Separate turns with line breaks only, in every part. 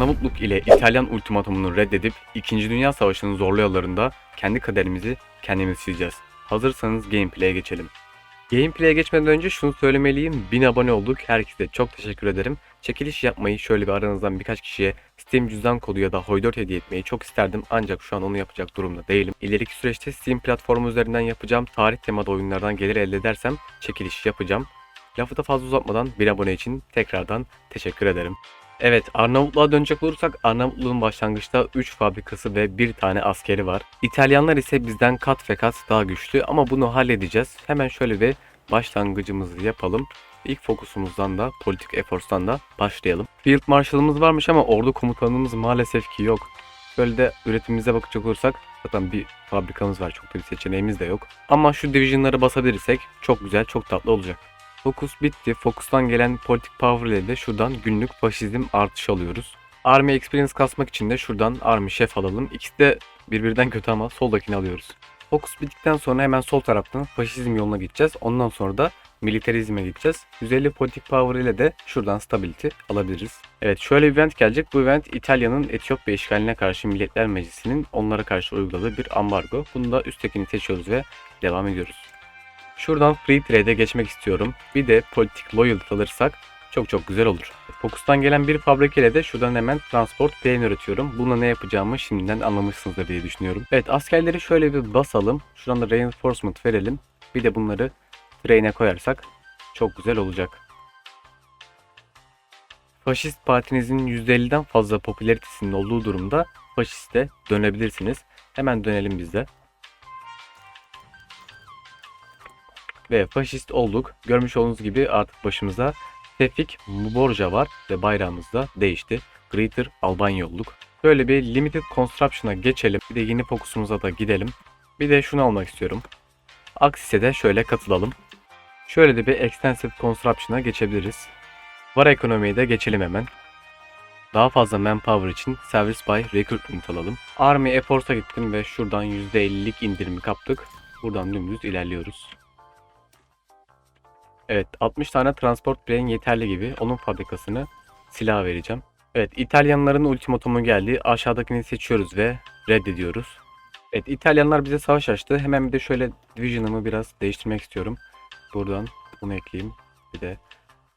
Arnavutluk ile İtalyan ultimatumunu reddedip 2. Dünya Savaşı'nın zorlu yollarında kendi kaderimizi kendimiz çizeceğiz. Hazırsanız gameplay'e geçelim. Gameplay'e geçmeden önce şunu söylemeliyim. 1000 abone olduk. Herkese çok teşekkür ederim. Çekiliş yapmayı şöyle bir aranızdan birkaç kişiye Steam cüzdan kodu ya da Hoy4 hediye etmeyi çok isterdim. Ancak şu an onu yapacak durumda değilim. İleriki süreçte Steam platformu üzerinden yapacağım. Tarih temalı oyunlardan gelir elde edersem çekiliş yapacağım. Lafı da fazla uzatmadan bir abone için tekrardan teşekkür ederim. Evet Arnavutluğa dönecek olursak Arnavutluğun başlangıçta 3 fabrikası ve 1 tane askeri var. İtalyanlar ise bizden kat ve kat daha güçlü ama bunu halledeceğiz. Hemen şöyle bir başlangıcımızı yapalım. İlk fokusumuzdan da politik efforts'tan da başlayalım. Field Marshal'ımız varmış ama ordu komutanımız maalesef ki yok. Şöyle de üretimimize bakacak olursak zaten bir fabrikamız var çok da bir seçeneğimiz de yok. Ama şu division'ları basabilirsek çok güzel çok tatlı olacak. Fokus bitti. Fokus'tan gelen politik power ile de şuradan günlük faşizm artış alıyoruz. Army Experience kasmak için de şuradan Army Chef alalım. İkisi de birbirinden kötü ama soldakini alıyoruz. Fokus bittikten sonra hemen sol taraftan faşizm yoluna gideceğiz. Ondan sonra da militarizme gideceğiz. 150 politik power ile de şuradan stability alabiliriz. Evet şöyle bir event gelecek. Bu event İtalya'nın Etiyopya işgaline karşı Milletler Meclisi'nin onlara karşı uyguladığı bir ambargo. Bunu da üsttekini seçiyoruz ve devam ediyoruz. Şuradan Free Trade'e geçmek istiyorum. Bir de politik loyalty alırsak çok çok güzel olur. Fokus'tan gelen bir fabrika de şuradan hemen transport plan üretiyorum. Bununla ne yapacağımı şimdiden anlamışsınızdır diye düşünüyorum. Evet askerleri şöyle bir basalım. Şuradan da reinforcement verelim. Bir de bunları train'e koyarsak çok güzel olacak. Faşist partinizin %50'den fazla popülaritesinin olduğu durumda faşiste dönebilirsiniz. Hemen dönelim biz de. Ve faşist olduk. Görmüş olduğunuz gibi artık başımıza Tevfik Muborja var ve bayrağımız da değişti. Greater Albanya olduk. Böyle bir Limited Construction'a geçelim. Bir de yeni fokusumuza da gidelim. Bir de şunu almak istiyorum. Aksis'e de şöyle katılalım. Şöyle de bir Extensive Construction'a geçebiliriz. Var ekonomiye de geçelim hemen. Daha fazla manpower için Service by Recruitment alalım. Army Efforts'a gittim ve şuradan %50'lik indirimi kaptık. Buradan dümdüz ilerliyoruz. Evet 60 tane transport plane yeterli gibi. Onun fabrikasını silah vereceğim. Evet İtalyanların ultimatumu geldi. Aşağıdakini seçiyoruz ve reddediyoruz. Evet İtalyanlar bize savaş açtı. Hemen bir de şöyle division'ımı biraz değiştirmek istiyorum. Buradan bunu ekleyeyim. Bir de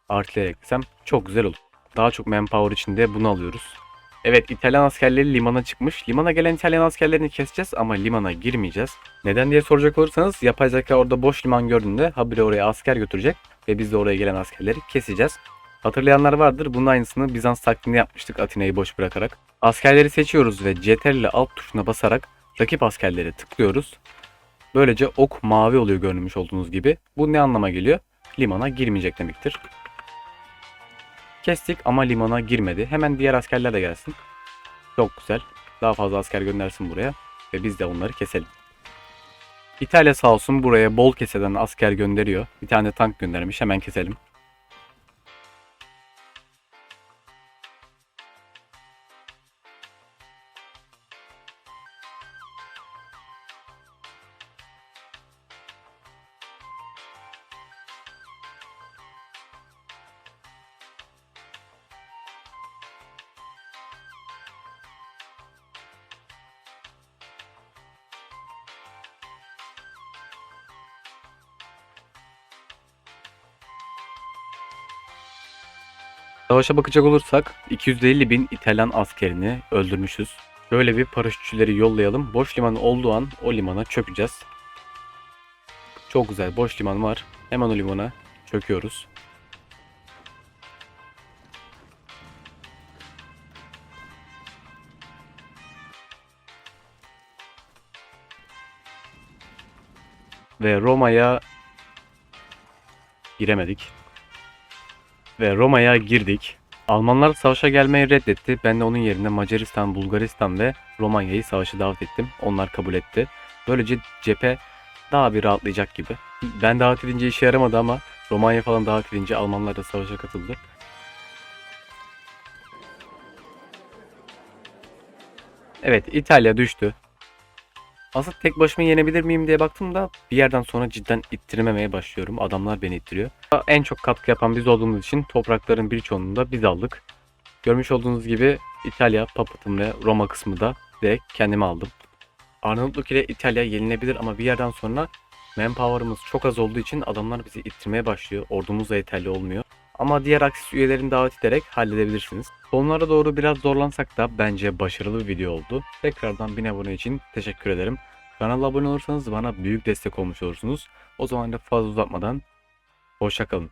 artillery eklesem çok güzel olur. Daha çok manpower için de bunu alıyoruz. Evet İtalyan askerleri limana çıkmış. Limana gelen İtalyan askerlerini keseceğiz ama limana girmeyeceğiz. Neden diye soracak olursanız yapay zeka orada boş liman gördüğünde habire oraya asker götürecek ve biz de oraya gelen askerleri keseceğiz. Hatırlayanlar vardır. Bunun aynısını Bizans taktiğinde yapmıştık Atina'yı boş bırakarak. Askerleri seçiyoruz ve CTRL ile alt tuşuna basarak rakip askerleri tıklıyoruz. Böylece ok mavi oluyor görmüş olduğunuz gibi. Bu ne anlama geliyor? Limana girmeyecek demektir. Kestik ama limana girmedi. Hemen diğer askerler de gelsin. Çok güzel. Daha fazla asker göndersin buraya. Ve biz de onları keselim. İtalya sağ olsun buraya bol keseden asker gönderiyor. Bir tane tank göndermiş. Hemen keselim. Savaşa bakacak olursak 250 bin İtalyan askerini öldürmüşüz. Böyle bir paraşütçüleri yollayalım. Boş liman olduğu an o limana çökeceğiz. Çok güzel boş liman var. Hemen o limana çöküyoruz. Ve Roma'ya giremedik ve Roma'ya girdik. Almanlar savaşa gelmeyi reddetti. Ben de onun yerine Macaristan, Bulgaristan ve Romanya'yı savaşa davet ettim. Onlar kabul etti. Böylece cephe daha bir rahatlayacak gibi. Ben davet edince işe yaramadı ama Romanya falan davet edince Almanlar da savaşa katıldı. Evet İtalya düştü. Aslında tek başıma yenebilir miyim diye baktım da bir yerden sonra cidden ittirmemeye başlıyorum. Adamlar beni ittiriyor. En çok katkı yapan biz olduğumuz için toprakların birçoğunu da biz aldık. Görmüş olduğunuz gibi İtalya, Papatım ve Roma kısmı da direkt kendime aldım. Arnavutluk ile İtalya yenilebilir ama bir yerden sonra manpower'ımız çok az olduğu için adamlar bizi ittirmeye başlıyor. Ordumuz da yeterli olmuyor. Ama diğer aksis üyelerini davet ederek halledebilirsiniz. Sonlara doğru biraz zorlansak da bence başarılı bir video oldu. Tekrardan 1000 abone için teşekkür ederim. Kanala abone olursanız bana büyük destek olmuş olursunuz. O zaman da fazla uzatmadan hoşçakalın.